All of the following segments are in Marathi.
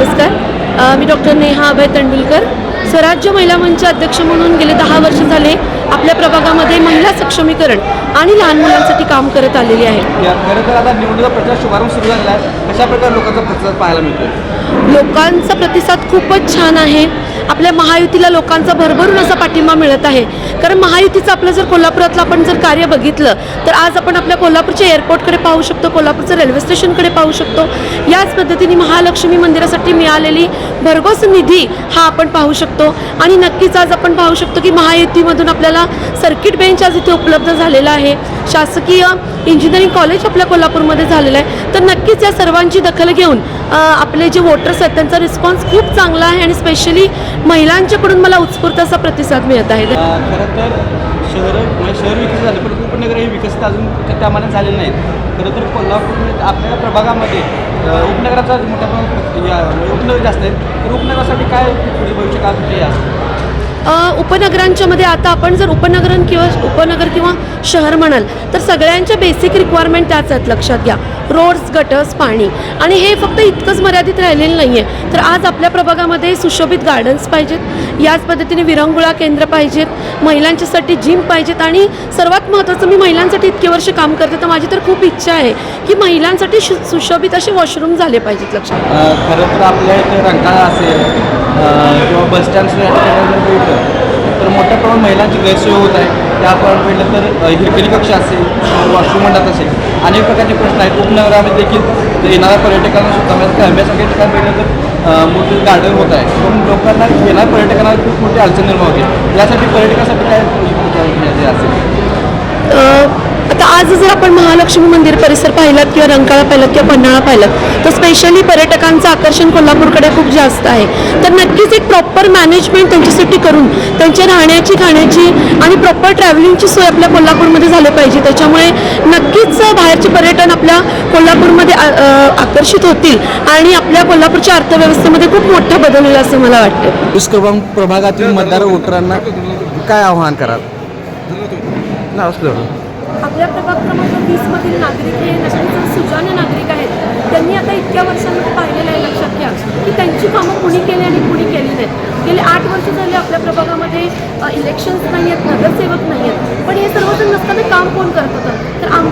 नमस्कार. मी डॉक्टर नेहा अभय तेंडुलकर. स्वराज्य महिला मंच अध्यक्ष म्हणून गेले दहा वर्ष झाले आपल्या प्रभागामध्ये महिला सक्षमीकरण आणि लहान मुलांसाठी काम करत आलेली आहे. खरं तर आता निवडणुका प्रचार शुभारंभ सुरू झालेला आहे. कशा प्रकारे लोकांचा प्रतिसाद पाहायला मिळतो लोकांचा प्रतिसाद खूपच छान आहे. आपल्या महायुतीला लोकांचा भरभरून असा पाठिंबा मिळत आहे. कारण महायुतीचं आपलं जर कोल्हापुरातलं आपण जर कार्य बघितलं तर आज आपण आपल्या कोल्हापूरच्या एअरपोर्टकडे पाहू शकतो कोल्हापूरचं रेल्वे स्टेशनकडे पाहू शकतो. याच पद्धतीने महालक्ष्मी मंदिरासाठी मिळालेली भरघोस निधी हा आपण पाहू शकतो. आणि नक्कीच आज आपण पाहू शकतो की महायुतीमधून आपल्याला सर्किट बेंच आज इथे उपलब्ध झालेला आहे. शासकीय इंजिनिअरिंग कॉलेज आपल्या कोल्हापूरमध्ये झालेलं आहे. तर नक्कीच या सर्वांची दखल घेऊन आपले जे वोटर्स आहेत त्यांचा रिस्पॉन्स खूप चांगला आहे आणि स्पेशली महिलांच्याकडून मला उत्स्फूर्त असा प्रतिसाद मिळत आहे. खरं तर शहर म्हणजे शहर विकसित झाले पण उपनगर हे विकसित अजून त्या- त्यामाने झालेले नाहीत. खरं तर कोल्हापूर आपल्या प्रभागामध्ये उपनगराचा मोठ्या प्रमाणात म्हणजे उपनगर जास्त आहेत. तर उपनगरासाठी काय पुढे भविष्य काय असतं उपनगरांच्यामध्ये आता आपण जर उपनगरन किंवा उपनगर किंवा शहर म्हणाल तर सगळ्यांच्या बेसिक रिक्वायरमेंट त्याच आहेत लक्षात घ्या. रोड्स गटर्स पाणी. आणि हे फक्त इतकंच मर्यादित राहिलेलं नाही आहे तर आज आपल्या प्रभागामध्ये सुशोभित गार्डन्स पाहिजेत. याच पद्धतीने विरंगुळा केंद्र पाहिजेत. महिलांच्यासाठी जिम पाहिजेत. आणि सर्वात महत्त्वाचं मी महिलांसाठी इतके वर्ष काम करते तर माझी तर खूप इच्छा आहे की महिलांसाठी शु सुशोभित असे वॉशरूम झाले पाहिजेत लक्षात खरं तर आपल्या इथे रंकाळा असेल किंवा बस स्टँड या ठिकाणी जर भेटलं तर मोठ्या प्रमाणात महिलांची गैरसोय होत आहे. त्या आपण म्हटलं तर अं, कक्ष असेल वॉशरूम मंडळात असेल अनेक प्रकारचे प्रश्न आहेत. उपनगरामध्ये देखील येणाऱ्या पर्यटकांना सुद्धा म्हणजे आंब्यासारख्या ठिकाणी भेटलं तर अं, मोठे गार्डन होत आहे. पण लोकांना येणाऱ्या पर्यटकांना खूप मोठी अडचण निर्माण होते. यासाठी पर्यटकासाठी काय असेल? आज जर आपण महालक्ष्मी मंदिर परिसर पाहिलात किंवा रंकाळा पाहिलात किंवा पन्हाळा पाहिलात तर स्पेशली पर्यटकांचं आकर्षण कोल्हापूरकडे खूप जास्त आहे. तर नक्कीच एक प्रॉपर मॅनेजमेंट त्यांच्यासाठी करून त्यांच्या राहण्याची खाण्याची आणि प्रॉपर ट्रॅव्हलिंगची सोय आपल्या कोल्हापूरमध्ये झाली पाहिजे. त्याच्यामुळे नक्कीच बाहेरचे पर्यटन आपल्या कोल्हापूरमध्ये आकर्षित होतील आणि आपल्या कोल्हापूरच्या अर्थव्यवस्थेमध्ये खूप मोठा बदल होईल असं मला वाटतं. प्रभागातील मतदार वोटरांना काय आव्हान कराल? ना असलं आपल्या प्रभाग क्रमांक वीसमधील नागरिक हे नक्कीच सुजाण नागरिक आहेत. त्यांनी आता इतक्या वर्षांमध्ये पाहिलेलं आहे लक्षात घ्या की त्यांची कामं कुणी केली आणि कुणी केली नाहीत गेले आठ वर्ष झाले आपल्या प्रभागामध्ये इलेक्शन्स नाही आहेत नगरसेवक नाही आहेत पण हे सर्वजण नसताना काम कोण करत होतं? तर आम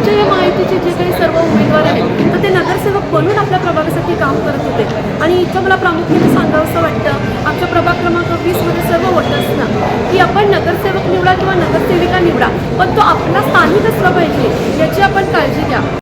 प्रभागासाठी काम करत होते. आणि इथं मला प्रामुख्याने सांगावं असं वाटतं आमच्या प्रभाग क्रमांक वीसमध्ये सर्व वोटर्सना की आपण नगरसेवक निवडा किंवा नगरसेविका निवडा पण तो आपला स्थानिक असला पाहिजे याची आपण काळजी घ्या.